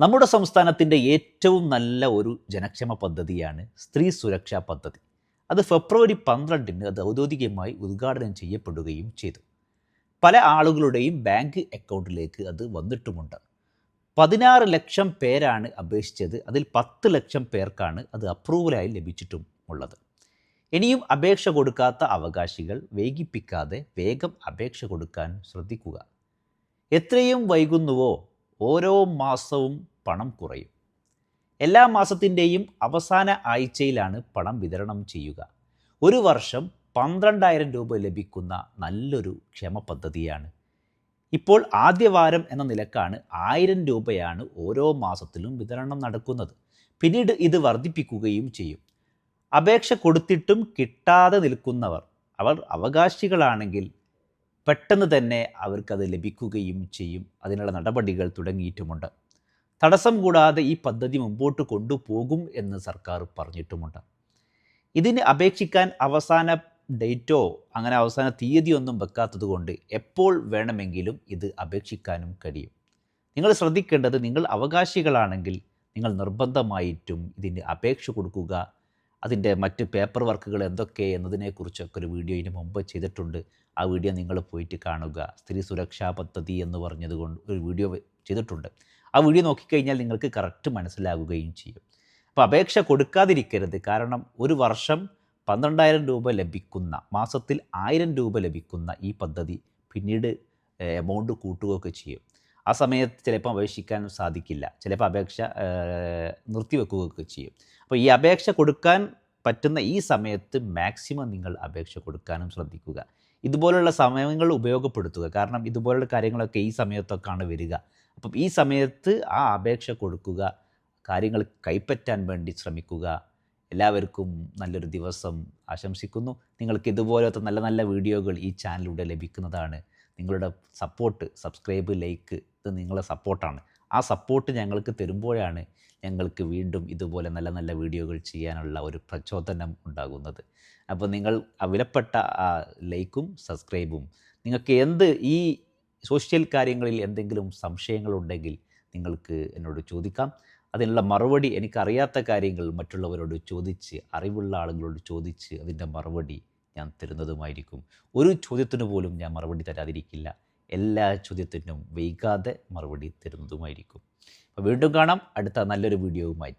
നമ്മുടെ സംസ്ഥാനത്തിന്റെ ഏറ്റവും നല്ല ഒരു ജനക്ഷേമ പദ്ധതിയാണ് സ്ത്രീ സുരക്ഷാ പദ്ധതി. അത് ഫെബ്രുവരി പന്ത്രണ്ടിന് അത് ഔദ്യോഗികമായി ഉദ്ഘാടനം ചെയ്യപ്പെടുകയും ചെയ്തു. പല ആളുകളുടെയും ബാങ്ക് അക്കൗണ്ടിലേക്ക് അത് വന്നിട്ടുമുണ്ട്. പതിനാറ് ലക്ഷം പേരാണ് അപേക്ഷിച്ചത്. അതിൽ പത്ത് ലക്ഷം പേർക്കാണ് അത് അപ്രൂവലായി ലഭിച്ചിട്ടും ഉള്ളത് ഇനിയും അപേക്ഷ കൊടുക്കാത്ത അവകാശികൾ വൈകിപ്പിക്കാതെ വേഗം അപേക്ഷ കൊടുക്കാൻ ശ്രദ്ധിക്കുക. എത്രയും വൈകുന്നുവോ ഓരോ മാസവും പണം കുറയും. എല്ലാ മാസത്തിന്റെയും അവസാന ആഴ്ചയിലാണ് പണം വിതരണം ചെയ്യുക. ഒരു വർഷം പന്ത്രണ്ടായിരം രൂപ ലഭിക്കുന്ന നല്ലൊരു ക്ഷമ പദ്ധതിയാണ്. ഇപ്പോൾ ആദ്യവാരം എന്ന നിലക്കാണ് ആയിരം രൂപയാണ് ഓരോ മാസത്തിലും വിതരണം നടക്കുന്നത്. പിന്നീട് ഇത് വർദ്ധിപ്പിക്കുകയും ചെയ്യും. അപേക്ഷ കൊടുത്തിട്ടും കിട്ടാതെ നിൽക്കുന്നവർ അവർ അവകാശികളാണെങ്കിൽ പെട്ടെന്ന് തന്നെ അവർക്കത് ലഭിക്കുകയും ചെയ്യും. അതിനുള്ള നടപടികൾ തുടങ്ങിയിട്ടുമുണ്ട്. തടസ്സം കൂടാതെ ഈ പദ്ധതി മുമ്പോട്ട് കൊണ്ടുപോകും എന്ന് സർക്കാർ പറഞ്ഞിട്ടുമുണ്ട്. ഇതിന് അപേക്ഷിക്കാൻ അവസാന ഡേറ്റോ അങ്ങനെ അവസാന തീയതിയൊന്നും വെക്കാത്തത് കൊണ്ട് എപ്പോൾ വേണമെങ്കിലും ഇത് അപേക്ഷിക്കാനും കഴിയും. നിങ്ങൾ ശ്രദ്ധിക്കേണ്ടത് നിങ്ങൾ അവകാശികളാണെങ്കിൽ നിങ്ങൾ നിർബന്ധമായിട്ടും ഇതിന് അപേക്ഷ കൊടുക്കുക അതിന്റെ മറ്റ് പേപ്പർ വർക്കുകൾ എന്തൊക്കെ എന്നതിനെക്കുറിച്ചൊക്കെ ഒരു വീഡിയോ ഇതിന് മുമ്പ് ചെയ്തിട്ടുണ്ട്. ആ വീഡിയോ നിങ്ങൾ പോയിട്ട് കാണുക. സ്ത്രീ സുരക്ഷാ പദ്ധതി എന്ന് പറഞ്ഞതുകൊണ്ട് ഒരു വീഡിയോ ചെയ്തിട്ടുണ്ട്. ആ വീഡിയോ നോക്കിക്കഴിഞ്ഞാൽ നിങ്ങൾക്ക് കറക്റ്റ് മനസ്സിലാകുകയും ചെയ്യും. അപ്പോൾ അപേക്ഷ കൊടുക്കാതിരിക്കരുത്. കാരണം ഒരു വർഷം പന്ത്രണ്ടായിരം രൂപ ലഭിക്കുന്ന മാസത്തിൽ ആയിരം രൂപ ലഭിക്കുന്ന ഈ പദ്ധതി പിന്നീട് എമൗണ്ട് കൂട്ടുകയൊക്കെ ചെയ്യും. ആ സമയത്ത് ചിലപ്പോൾ അപേക്ഷിക്കാൻ സാധിക്കില്ല. ചിലപ്പോൾ അപേക്ഷ നിർത്തിവെക്കുകയൊക്കെ ചെയ്യും. അപ്പോൾ ഈ അപേക്ഷ കൊടുക്കാൻ പറ്റുന്ന ഈ സമയത്ത് മാക്സിമം നിങ്ങൾ അപേക്ഷ കൊടുക്കാനും ശ്രദ്ധിക്കുക. ഇതുപോലുള്ള സമയങ്ങൾ ഉപയോഗപ്പെടുത്തുക. കാരണം ഇതുപോലുള്ള കാര്യങ്ങളൊക്കെ ഈ സമയത്തൊക്കെയാണ് വരിക. അപ്പം ഈ സമയത്ത് ആ അപേക്ഷ കൊടുക്കുക കാര്യങ്ങൾ കൈപ്പറ്റാൻ വേണ്ടി ശ്രമിക്കുക. എല്ലാവർക്കും നല്ലൊരു ദിവസം ആശംസിക്കുന്നു. നിങ്ങൾക്ക് ഇതുപോലത്തെ നല്ല നല്ല വീഡിയോകൾ ഈ ചാനലിലൂടെ ലഭിക്കുന്നതാണ്. നിങ്ങളുടെ സപ്പോർട്ട് സബ്സ്ക്രൈബ് ലൈക്ക് ഇത് നിങ്ങളുടെ സപ്പോർട്ടാണ്. ആ സപ്പോർട്ട് ഞങ്ങൾക്ക് തരുമ്പോഴാണ് ഞങ്ങൾക്ക് വീണ്ടും ഇതുപോലെ നല്ല നല്ല വീഡിയോകൾ ചെയ്യാനുള്ള ഒരു പ്രചോദനം ഉണ്ടാകുന്നത്. അപ്പോൾ നിങ്ങൾ വിലപ്പെട്ട ആ ലൈക്കും സബ്സ്ക്രൈബും. നിങ്ങൾക്ക് എന്ത് ഈ സോഷ്യൽ കാര്യങ്ങളിൽ എന്തെങ്കിലും സംശയങ്ങളുണ്ടെങ്കിൽ നിങ്ങൾക്ക് എന്നോട് ചോദിക്കാം. അതിനുള്ള മറുപടി എനിക്കറിയാത്ത കാര്യങ്ങൾ മറ്റുള്ളവരോട് ചോദിച്ച് അറിവുള്ള ആളുകളോട് ചോദിച്ച് അതിന്റെ മറുപടി ഞാൻ തരുന്നതുമായിരിക്കും. ഒരു ചോദ്യത്തിന് പോലും ഞാൻ മറുപടി തരാതിരിക്കില്ല. എല്ലാ ചോദ്യത്തിനും വൈകാതെ മറുപടി തരുന്നതുമായിരിക്കും. വീണ്ടും കാണാം. അടുത്ത നല്ലൊരു വീഡിയോവുമായി